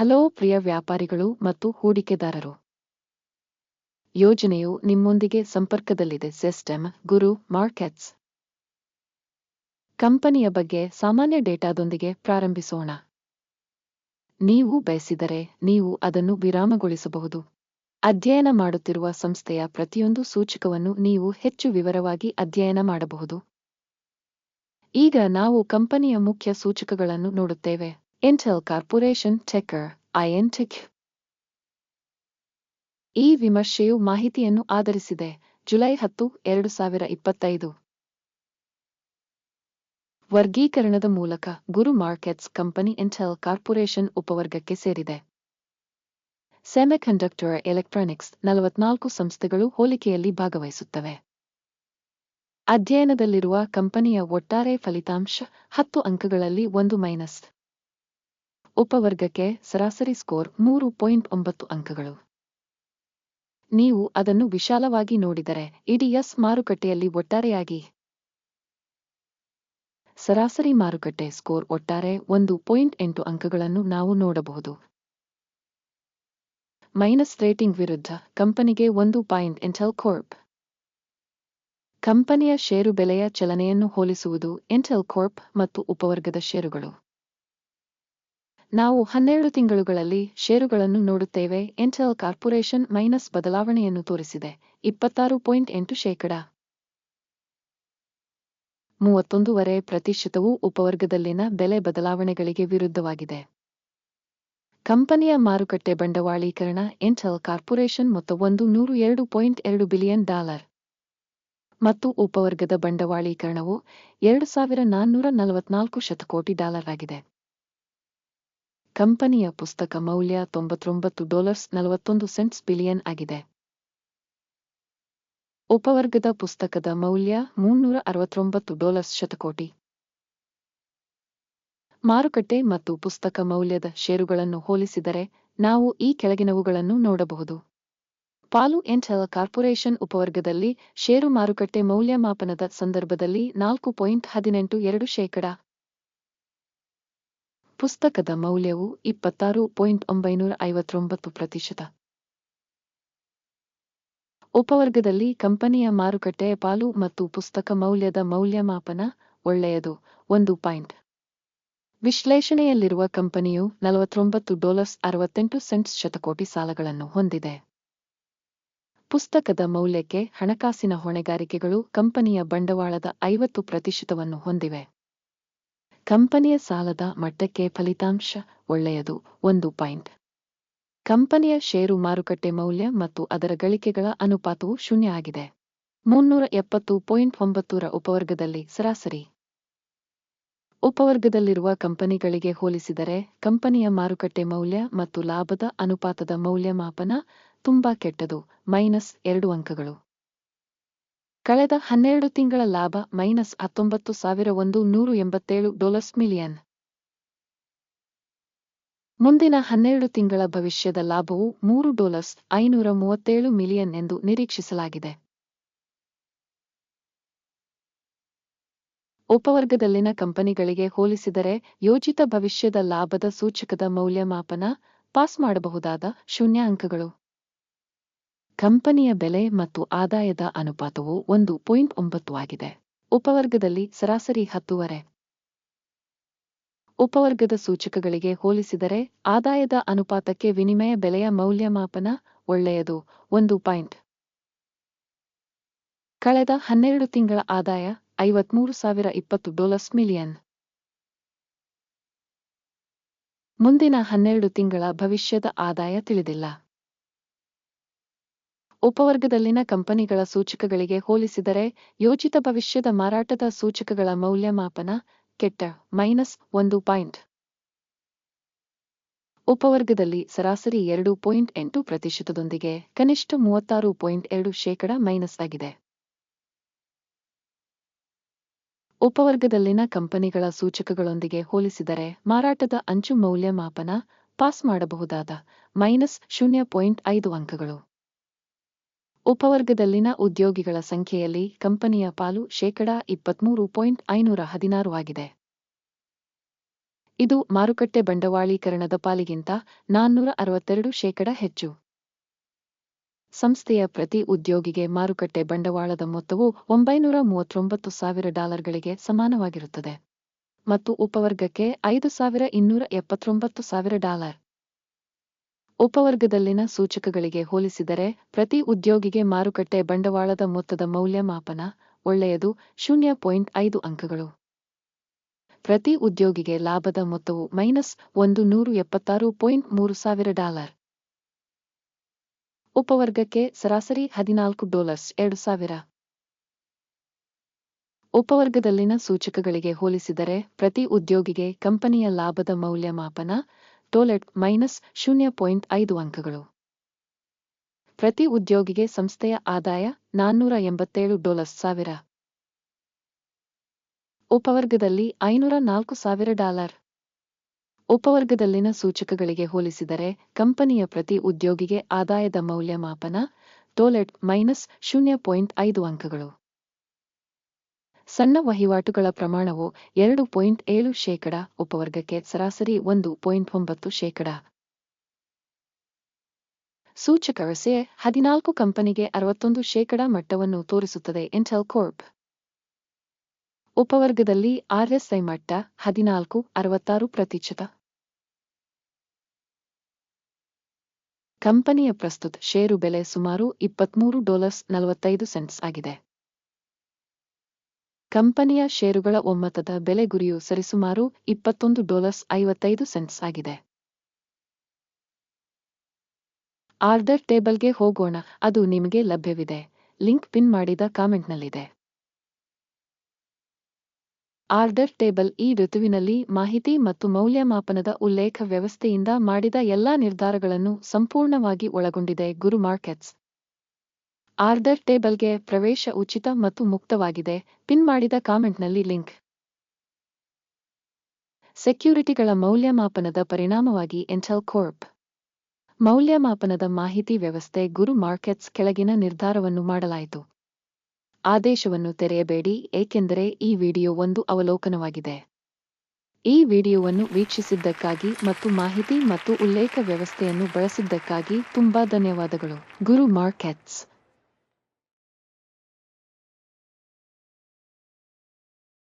Hello ಪ್ರಿಯ ವ್ಯಾಪಾರಿಗಳು ಮತ್ತು ಹೂಡಿಕೆದಾರರು. ಯೋಜನೆಯು ನಿಮ್ಮೊಂದಿಗೆ ಸಂಪರ್ಕದಲ್ಲಿದೆ, ಸಿಸ್ಟಮ್ ಗುರು ಮಾರ್ಕೆಟ್ಸ್. ಕಂಪನಿಯ ಬಗ್ಗೆ ಸಾಮಾನ್ಯ ಡೇಟಾದೊಂದಿಗೆ ಪ್ರಾರಂಭಿಸೋಣ. ನೀವು ಬಯಸಿದರೆ ನೀವು ಅದನ್ನು ವಿರಾಮಗೊಳಿಸಬಹುದು. ಅಧ್ಯಯನ ಮಾಡುತ್ತಿರುವ ಸಂಸ್ಥೆಯ ಪ್ರತಿಯೊಂದು ಸೂಚಕವನ್ನು ನೀವು ಹೆಚ್ಚು ವಿವರವಾಗಿ ಅಧ್ಯಯನ ಮಾಡಬಹುದು. ಈಗ ನಾವು ಕಂಪನಿಯ ಮುಖ್ಯ ಸೂಚಕಗಳನ್ನು ನೋಡುತ್ತೇವೆ. ಇಂಟೆಲ್ Corporation Ticker ಐಎನ್ಟೆಕ್ ಈ ವಿಮರ್ಶೆಯು ಮಾಹಿತಿಯನ್ನು ಆಧರಿಸಿದೆ. ಜುಲೈ ಹತ್ತು, ಎರಡು ಸಾವಿರ ಇಪ್ಪತ್ತೈದು. ವರ್ಗೀಕರಣದ ಮೂಲಕ Guru Markets company Intel Corporation ಉಪವರ್ಗಕ್ಕೆ ಸೇರಿದೆ. ಸೆಮಿಕಂಡಕ್ಟರ್ ಎಲೆಕ್ಟ್ರಾನಿಕ್ಸ್ ನಲವತ್ನಾಲ್ಕು ಸಂಸ್ಥೆಗಳು ಹೋಲಿಕೆಯಲ್ಲಿ ಭಾಗವಹಿಸುತ್ತವೆ. ಅಧ್ಯಯನದಲ್ಲಿರುವ ಕಂಪನಿಯ ಒಟ್ಟಾರೆ ಫಲಿತಾಂಶ ಹತ್ತು ಅಂಕಗಳಲ್ಲಿ ಒಂದು ಮೈನಸ್. ಉಪವರ್ಗಕ್ಕೆ ಸರಾಸರಿ ಸ್ಕೋರ್ ಮೂರು ಪಾಯಿಂಟ್ ಒಂಬತ್ತು ಅಂಕಗಳು. ನೀವು ಅದನ್ನು ವಿಶಾಲವಾಗಿ ನೋಡಿದರೆ ಇಡಿಎಸ್ ಮಾರುಕಟ್ಟೆಯಲ್ಲಿ ಒಟ್ಟಾರೆಯಾಗಿ ಸರಾಸರಿ ಮಾರುಕಟ್ಟೆ ಸ್ಕೋರ್ ಒಟ್ಟಾರೆ ಒಂದು ಪಾಯಿಂಟ್ ಎಂಟು ಅಂಕಗಳನ್ನು ನಾವು ನೋಡಬಹುದು. ಮೈನಸ್ ರೇಟಿಂಗ್ ವಿರುದ್ಧ ಕಂಪನಿಗೆ ಒಂದು ಪಾಯಿಂಟ್ ಎಂಟಲ್ ಕೋರ್ಪ್. ಕಂಪನಿಯ ಷೇರು ಬೆಲೆಯ ಚಲನೆಯನ್ನು ಹೋಲಿಸುವುದು ಎಂಟಲ್ ಕೋರ್ಪ್ ಮತ್ತು ಉಪವರ್ಗದ ಷೇರುಗಳು. ನಾವು ಹನ್ನೆರಡು ತಿಂಗಳುಗಳಲ್ಲಿ ಷೇರುಗಳನ್ನು ನೋಡುತ್ತೇವೆ. ಇಂಟೆಲ್ ಕಾರ್ಪೊರೇಷನ್ ಮೈನಸ್ ಬದಲಾವಣೆಯನ್ನು ತೋರಿಸಿದೆ. ಇಪ್ಪತ್ತಾರು ಪಾಯಿಂಟ್ ಎಂಟು ಶೇಕಡ. ಮೂವತ್ತೊಂದೂವರೆ ಪ್ರತಿಶತವು ಉಪವರ್ಗದಲ್ಲಿನ ಬೆಲೆ ಬದಲಾವಣೆಗಳಿಗೆ ವಿರುದ್ಧವಾಗಿದೆ. ಕಂಪನಿಯ ಮಾರುಕಟ್ಟೆ ಬಂಡವಾಳೀಕರಣ ಇಂಟೆಲ್ ಕಾರ್ಪೊರೇಷನ್ ಮೊತ್ತ ಒಂದು ನೂರು ಎರಡು ಪಾಯಿಂಟ್ ಎರಡು ಬಿಲಿಯನ್ ಡಾಲರ್. ಮತ್ತು ಉಪವರ್ಗದ ಬಂಡವಾಳೀಕರಣವು ಎರಡು ಸಾವಿರ ನಾನ್ನೂರ ನಲವತ್ನಾಲ್ಕು ಶತಕೋಟಿ ಡಾಲರ್ ಆಗಿದೆ. ಕಂಪನಿಯ ಪುಸ್ತಕ ಮೌಲ್ಯ ತೊಂಬತ್ತೊಂಬತ್ತು ಡಾಲರ್ಸ್ ನಲವತ್ತೊಂದು ಸೆಂಟ್ಸ್ ಬಿಲಿಯನ್ ಆಗಿದೆ. ಉಪವರ್ಗದ ಪುಸ್ತಕದ ಮೌಲ್ಯ ಮುನ್ನೂರ ಅರವತ್ತೊಂಬತ್ತು ಡಾಲರ್ಸ್ ಶತಕೋಟಿ. ಮಾರುಕಟ್ಟೆ ಮತ್ತು ಪುಸ್ತಕ ಮೌಲ್ಯದ ಷೇರುಗಳನ್ನು ಹೋಲಿಸಿದರೆ ನಾವು ಈ ಕೆಳಗಿನವುಗಳನ್ನು ನೋಡಬಹುದು. ಪಾಲು ಎಂಟೆಲ್ ಕಾರ್ಪೊರೇಷನ್ ಉಪವರ್ಗದಲ್ಲಿ ಷೇರು ಮಾರುಕಟ್ಟೆ ಮೌಲ್ಯಮಾಪನದ ಸಂದರ್ಭದಲ್ಲಿ ನಾಲ್ಕು ಪಾಯಿಂಟ್ ಹದಿನೆಂಟು ಎರಡು ಶೇಕಡ. ಪುಸ್ತಕದ ಮೌಲ್ಯವು ಇಪ್ಪತ್ತಾರು ಪಾಯಿಂಟ್ ಒಂಬೈನೂರ ಐವತ್ತೊಂಬತ್ತು ಪ್ರತಿಶತ. ಉಪವರ್ಗದಲ್ಲಿ ಕಂಪನಿಯ ಮಾರುಕಟ್ಟೆ, ಪಾಲು ಮತ್ತು ಪುಸ್ತಕ ಮೌಲ್ಯದ ಮೌಲ್ಯಮಾಪನ ಒಳ್ಳೆಯದು. ಒಂದು ಪಾಯಿಂಟ್. ವಿಶ್ಲೇಷಣೆಯಲ್ಲಿರುವ ಕಂಪನಿಯು ನಲವತ್ತೊಂಬತ್ತು ಡಾಲರ್ಸ್ ಅರವತ್ತೆಂಟು ಸೆಂಟ್ಸ್ ಶತಕೋಟಿ ಸಾಲಗಳನ್ನು ಹೊಂದಿದೆ. ಪುಸ್ತಕದ ಮೌಲ್ಯಕ್ಕೆ ಹಣಕಾಸಿನ ಹೊಣೆಗಾರಿಕೆಗಳು ಕಂಪನಿಯ ಬಂಡವಾಳದ ಐವತ್ತು ಪ್ರತಿಶತವನ್ನು ಹೊಂದಿವೆ. ಕಂಪನಿಯ ಸಾಲದ ಮಟ್ಟಕ್ಕೆ ಫಲಿತಾಂಶ ಒಳ್ಳೆಯದು, ಒಂದು ಪಾಯಿಂಟ್. ಕಂಪನಿಯ ಷೇರು ಮಾರುಕಟ್ಟೆ ಮೌಲ್ಯ ಮತ್ತು ಅದರ ಗಳಿಕೆಗಳ ಅನುಪಾತವು ಶೂನ್ಯ ಆಗಿದೆ. ಮುನ್ನೂರ ಎಪ್ಪತ್ತು ಪಾಯಿಂಟ್ ಒಂಬತ್ತರ ಉಪವರ್ಗದಲ್ಲಿ ಸರಾಸರಿ. ಉಪವರ್ಗದಲ್ಲಿರುವ ಕಂಪನಿಗಳಿಗೆ ಹೋಲಿಸಿದರೆ, ಕಂಪನಿಯ ಮಾರುಕಟ್ಟೆ ಮೌಲ್ಯ ಮತ್ತು ಲಾಭದ ಅನುಪಾತದ ಮೌಲ್ಯಮಾಪನ ತುಂಬಾ ಕೆಟ್ಟದು, ಮೈನಸ್ ಎರಡು ಅಂಕಗಳು. ಕಳೆದ ಹನ್ನೆರಡು ತಿಂಗಳ ಲಾಭ ಮೈನಸ್ ಹತ್ತೊಂಬತ್ತು ಸಾವಿರ ಒಂದು ನೂರು ಎಂಬತ್ತೇಳು ಡಾಲರ್ಸ್ ಮಿಲಿಯನ್. ಮುಂದಿನ ಹನ್ನೆರಡು ತಿಂಗಳ ಭವಿಷ್ಯದ ಲಾಭವು ಮೂರು ಡಾಲರ್ಸ್ ಐನೂರ ಮೂವತ್ತೇಳು ಮಿಲಿಯನ್ ಎಂದು ನಿರೀಕ್ಷಿಸಲಾಗಿದೆ. ಉಪವರ್ಗದಲ್ಲಿನ ಕಂಪನಿಗಳಿಗೆ ಹೋಲಿಸಿದರೆ ಯೋಜಿತ ಭವಿಷ್ಯದ ಲಾಭದ ಸೂಚಕದ ಮೌಲ್ಯಮಾಪನ ಪಾಸ್ ಮಾಡಬಹುದಾದ ಶೂನ್ಯ ಅಂಕಗಳು. ಕಂಪನಿಯ ಬೆಲೆ ಮತ್ತು ಆದಾಯದ ಅನುಪಾತವು ಒಂದು ಪಾಯಿಂಟ್ ಒಂಬತ್ತು ಆಗಿದೆ. ಉಪವರ್ಗದಲ್ಲಿ ಸರಾಸರಿ ಹತ್ತುವರೆ. ಉಪವರ್ಗದ ಸೂಚಕಗಳಿಗೆ ಹೋಲಿಸಿದರೆ ಆದಾಯದ ಅನುಪಾತಕ್ಕೆ ವಿನಿಮಯ ಬೆಲೆಯ ಮೌಲ್ಯಮಾಪನ ಒಳ್ಳೆಯದು. ಒಂದು ಪಾಯಿಂಟ್. ಕಳೆದ ಹನ್ನೆರಡು ತಿಂಗಳ ಆದಾಯ ಐವತ್ಮೂರು ಸಾವಿರ ಇಪ್ಪತ್ತು ಡಾಲರ್ಸ್ ಮಿಲಿಯನ್. ಮುಂದಿನ ಹನ್ನೆರಡು ತಿಂಗಳ ಭವಿಷ್ಯದ ಆದಾಯ ತಿಳಿದಿಲ್ಲ. ಉಪವರ್ಗದಲ್ಲಿನ ಕಂಪನಿಗಳ ಸೂಚಕಗಳಿಗೆ ಹೋಲಿಸಿದರೆ, ಯೋಜಿತ ಭವಿಷ್ಯದ ಮಾರಾಟದ ಸೂಚಕಗಳ ಮೌಲ್ಯಮಾಪನ ಕೆಟ್ಟ, ಮೈನಸ್ ಒಂದು ಪಾಯಿಂಟ್. ಉಪವರ್ಗದಲ್ಲಿ ಸರಾಸರಿ ಎರಡು ಪಾಯಿಂಟ್ ಎಂಟು ಪ್ರತಿಶತದೊಂದಿಗೆ ಕನಿಷ್ಠ ಮೂವತ್ತಾರು ಪಾಯಿಂಟ್ ಎರಡು ಶೇಕಡ ಮೈನಸ್ ಆಗಿದೆ. ಉಪವರ್ಗದಲ್ಲಿನ ಕಂಪನಿಗಳ ಸೂಚಕಗಳೊಂದಿಗೆ ಹೋಲಿಸಿದರೆ, ಮಾರಾಟದ ಅಂಚು ಮೌಲ್ಯಮಾಪನ ಪಾಸ್ ಮಾಡಬಹುದಾದ ಮೈನಸ್ ಶೂನ್ಯ ಪಾಯಿಂಟ್ ಐದು ಅಂಕಗಳು. ಉಪವರ್ಗದಲ್ಲಿನ ಉದ್ಯೋಗಿಗಳ ಸಂಖ್ಯೆಯಲ್ಲಿ ಕಂಪನಿಯ ಪಾಲು ಶೇಕಡಾ ಇಪ್ಪತ್ಮೂರು ಪಾಯಿಂಟ್ ಐನೂರ ಹದಿನಾರು ಆಗಿದೆ. ಇದು ಮಾರುಕಟ್ಟೆ ಬಂಡವಾಳೀಕರಣದ ಪಾಲಿಗಿಂತ ನಾನ್ನೂರ ಅರವತ್ತೆರಡು ಶೇಕಡ ಹೆಚ್ಚು. ಸಂಸ್ಥೆಯ ಪ್ರತಿ ಉದ್ಯೋಗಿಗೆ ಮಾರುಕಟ್ಟೆ ಬಂಡವಾಳದ ಮೊತ್ತವು ಒಂಬೈನೂರ ಮೂವತ್ತೊಂಬತ್ತು ಸಾವಿರ ಡಾಲರ್ಗಳಿಗೆ ಸಮಾನವಾಗಿರುತ್ತದೆ ಮತ್ತು ಉಪವರ್ಗಕ್ಕೆ ಐದು ಸಾವಿರ ಇನ್ನೂರ ಎಪ್ಪತ್ತೊಂಬತ್ತು ಸಾವಿರ ಡಾಲರ್. ಉಪವರ್ಗದಲ್ಲಿನ ಸೂಚಕಗಳಿಗೆ ಹೋಲಿಸಿದರೆ, ಪ್ರತಿ ಉದ್ಯೋಗಿಗೆ ಮಾರುಕಟ್ಟೆ ಬಂಡವಾಳದ ಮೊತ್ತದ ಮೌಲ್ಯಮಾಪನ ಒಳ್ಳೆಯದು, ಶೂನ್ಯ ಪಾಯಿಂಟ್ ಐದು ಅಂಕಗಳು. ಪ್ರತಿ ಉದ್ಯೋಗಿಗೆ ಲಾಭದ ಮೊತ್ತವು ಮೈನಸ್ ಒಂದು ನೂರು ಎಪ್ಪತ್ತಾರು ಪಾಯಿಂಟ್ ಮೂರು ಸಾವಿರ ಡಾಲರ್. ಉಪವರ್ಗಕ್ಕೆ ಸರಾಸರಿ ಹದಿನಾಲ್ಕು ಡಾಲರ್ಸ್ ಎರಡು ಸಾವಿರ. ಉಪವರ್ಗದಲ್ಲಿನ ಸೂಚಕಗಳಿಗೆ ಹೋಲಿಸಿದರೆ, ಪ್ರತಿ ಉದ್ಯೋಗಿಗೆ ಕಂಪನಿಯ ಲಾಭದ ಮೌಲ್ಯಮಾಪನ ಟೋಲೆಟ್ ಮೈನಸ್ ಶೂನ್ಯ ಪಾಯಿಂಟ್ ಐದು ಅಂಕಗಳು. ಪ್ರತಿ ಉದ್ಯೋಗಿಗೆ ಸಂಸ್ಥೆಯ ಆದಾಯ ನಾನ್ನೂರ ಎಂಬತ್ತೇಳು ಡಾಲರ್ಸ್ ಸಾವಿರ. ಉಪವರ್ಗದಲ್ಲಿ ಐನೂರ ನಾಲ್ಕು ಸಾವಿರ ಡಾಲರ್. ಉಪವರ್ಗದಲ್ಲಿನ ಸೂಚಕಗಳಿಗೆ ಹೋಲಿಸಿದರೆ ಕಂಪನಿಯ ಪ್ರತಿ ಉದ್ಯೋಗಿಗೆ ಆದಾಯದ ಮೌಲ್ಯಮಾಪನ ಟೋಲೆಟ್ ಮೈನಸ್ ಶೂನ್ಯ ಪಾಯಿಂಟ್ ಐದು ಅಂಕಗಳು. ಸಣ್ಣ ವಹಿವಾಟುಗಳ ಪ್ರಮಾಣವು ಎರಡು ಪಾಯಿಂಟ್ ಏಳು ಶೇಕಡ ಉಪವರ್ಗಕ್ಕೆ ಸರಾಸರಿ ಒಂದು ಪಾಯಿಂಟ್ ಒಂಬತ್ತು ಶೇಕಡ. ಸೂಚಕ ರಸೆ ಹದಿನಾಲ್ಕು ಕಂಪನಿಗೆ ಅರವತ್ತೊಂದು ಶೇಕಡ ಮಟ್ಟವನ್ನು ತೋರಿಸುತ್ತದೆ ಇಂಟೆಲ್ ಕೋರ್ಪ್ ಉಪವರ್ಗದಲ್ಲಿ ಆರ್ಎಸ್ಐ ಮಟ್ಟ ಹದಿನಾಲ್ಕು, ಅರವತ್ತಾರು ಪ್ರತಿಶತ. ಕಂಪನಿಯ ಪ್ರಸ್ತುತ ಷೇರು ಬೆಲೆ ಸುಮಾರು ಇಪ್ಪತ್ಮೂರು ಡಾಲರ್ಸ್ ನಲವತ್ತೈದು ಸೆಂಟ್ಸ್ ಆಗಿದೆ. ಕಂಪನಿಯ ಷೇರುಗಳ ಒಮ್ಮತದ ಬೆಲೆ ಗುರಿಯು ಸರಿಸುಮಾರು ಇಪ್ಪತ್ತೊಂದು ಡಾಲರ್ಸ್ ಐವತ್ತೈದು ಸೆಂಟ್ಸ್ ಆಗಿದೆ. ಆರ್ಡರ್ ಟೇಬಲ್ಗೆ ಹೋಗೋಣ, ಅದು ನಿಮಗೆ ಲಭ್ಯವಿದೆ. ಲಿಂಕ್ ಪಿನ್ ಮಾಡಿದ ಕಾಮೆಂಟ್ನಲ್ಲಿದೆ. ಆರ್ಡರ್ ಟೇಬಲ್ ಈ ಋತುವಿನಲ್ಲಿ ಮಾಹಿತಿ ಮತ್ತು ಮೌಲ್ಯಮಾಪನದ ಉಲ್ಲೇಖ ವ್ಯವಸ್ಥೆಯಿಂದ ಮಾಡಿದ ಎಲ್ಲಾ ನಿರ್ಧಾರಗಳನ್ನು ಸಂಪೂರ್ಣವಾಗಿ ಒಳಗೊಂಡಿದೆ. ಗುರು ಮಾರ್ಕೆಟ್ಸ್ ಆರ್ಡರ್ ಟೇಬಲ್ಗೆ ಪ್ರವೇಶ ಉಚಿತ ಮತ್ತು ಮುಕ್ತವಾಗಿದೆ. ಪಿನ್ ಮಾಡಿದ ಕಾಮೆಂಟ್ನಲ್ಲಿ ಲಿಂಕ್. ಸೆಕ್ಯೂರಿಟಿಗಳ ಮೌಲ್ಯಮಾಪನದ ಪರಿಣಾಮವಾಗಿ ಎಂಟಲ್ ಕೋರ್ಪ್ ಮೌಲ್ಯಮಾಪನದ ಮಾಹಿತಿ ವ್ಯವಸ್ಥೆ ಗುರು ಮಾರ್ಕೆಟ್ಸ್ ಕೆಳಗಿನ ನಿರ್ಧಾರವನ್ನು ಮಾಡಲಾಯಿತು. ಆದೇಶವನ್ನು ತೆರೆಯಬೇಡಿ, ಏಕೆಂದರೆ ಈ ವಿಡಿಯೋ ಒಂದು ಅವಲೋಕನವಾಗಿದೆ. ಈ ವಿಡಿಯೋವನ್ನು ವೀಕ್ಷಿಸಿದ್ದಕ್ಕಾಗಿ ಮತ್ತು ಮಾಹಿತಿ ಮತ್ತು ಉಲ್ಲೇಖ ವ್ಯವಸ್ಥೆಯನ್ನು ಬಳಸಿದ್ದಕ್ಕಾಗಿ ತುಂಬಾ ಧನ್ಯವಾದಗಳು. ಗುರು ಮಾರ್ಕೆಟ್ಸ್.